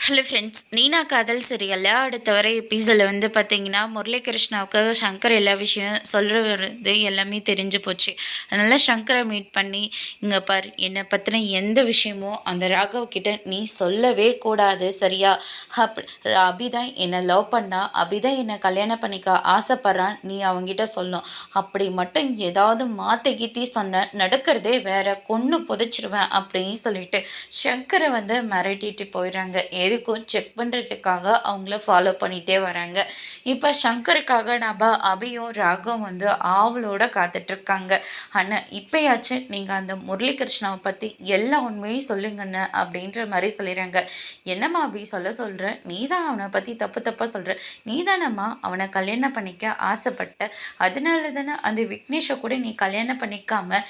Hello friends நீனா காதல் சீரியல்ல அடுத்த வர எபிசோடில் வந்து பார்த்தீங்கன்னா முரளிகிருஷ்ணாவுக்கு சங்கர் எல்லா விஷயம் சொல்கிறது எல்லாமே தெரிஞ்சு போச்சு. அதனால் சங்கரை மீட் பண்ணி இங்கே பார் என்னை பற்றின எந்த விஷயமோ அந்த ராகவ் கிட்ட நீ சொல்லவே கூடாது சரியா? அப் அபிதான் என்னை லவ் பண்ணா அபிதான் என்னை கல்யாணம் பண்ணிக்க ஆசைப்பட்றான் நீ அவங்ககிட்ட சொல்லும் அப்படி மட்டும் ஏதாவது மாற்றி கீத்தி சொன்ன நடக்கிறதே வேற கொன்று புதைச்சிருவேன் அப்படின்னு சொல்லிட்டு சங்கரை வந்து மிரட்டிட்டு போயிடுறாங்க. எதுக்கும் செக் பண்ணுறதுக்காக அவங்கள ஃபாலோ பண்ணிகிட்டே வராங்க. இப்போ சங்கருக்காக நம்ம அபியும் ராகும் வந்து ஆவலோட காத்துட்ருக்காங்க. ஆனால் இப்போயாச்சும் நீங்கள் அந்த முரளிகிருஷ்ணாவை பற்றி எல்லா உண்மையும் சொல்லுங்கண்ண அப்படின்ற மாதிரி சொல்லிடுறாங்க என்னம்மா அபி சொல்ல சொல்கிற நீ தான் அவனை பற்றி தப்பு தப்பாக சொல்கிற நீ தானம்மா அவனை கல்யாணம் பண்ணிக்க ஆசைப்பட்ட. அதனால தானே அந்த விக்னேஷை கூட நீ கல்யாணம் பண்ணிக்காமல்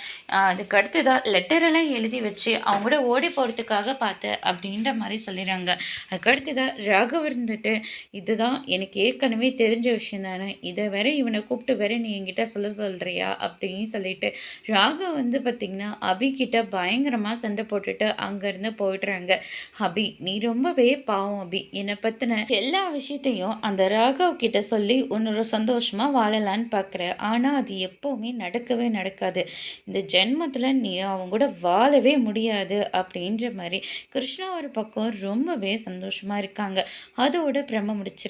அதுக்கு அடுத்ததாக லெட்டரெல்லாம் எழுதி வச்சு அவங்க கூட ஓடி போகிறதுக்காக பார்த்த அப்படின்ற மாதிரி சொல்லிடுறாங்க அதுக்கடுத்ததாக ராகவ் இருந்துட்டு இதுதான் எனக்கு ஏற்கனவே தெரிஞ்ச விஷயம் தானே இதை வேற இவனை கூப்பிட்டு வேற நீ என்கிட்ட சொல்ல சொல்கிறியா அப்படின்னு சொல்லிட்டு ராகவ் வந்து பார்த்திங்கன்னா அபிகிட்ட பயங்கரமாக சண்டை போட்டுட்டு அங்கேருந்து போயிடுறாங்க. அபி நீ ரொம்பவே பாவம் அபி. என்னை பற்றின எல்லா விஷயத்தையும் அந்த ராகவ் கிட்ட சொல்லி உன்னோட சந்தோஷமாக வாழலான்னு பார்க்குற ஆனால் அது எப்போவுமே நடக்கவே நடக்காது. இந்த ஜென்மத்தில் நீ அவங்க கூட வாழவே முடியாது. அப்படின்ற மாதிரி கிருஷ்ணா ஒரு பக்கம் ரொம்பவே சந்தோஷமாக இருக்காங்க. அதோட பிரம்ம முடிச்சிருக்கு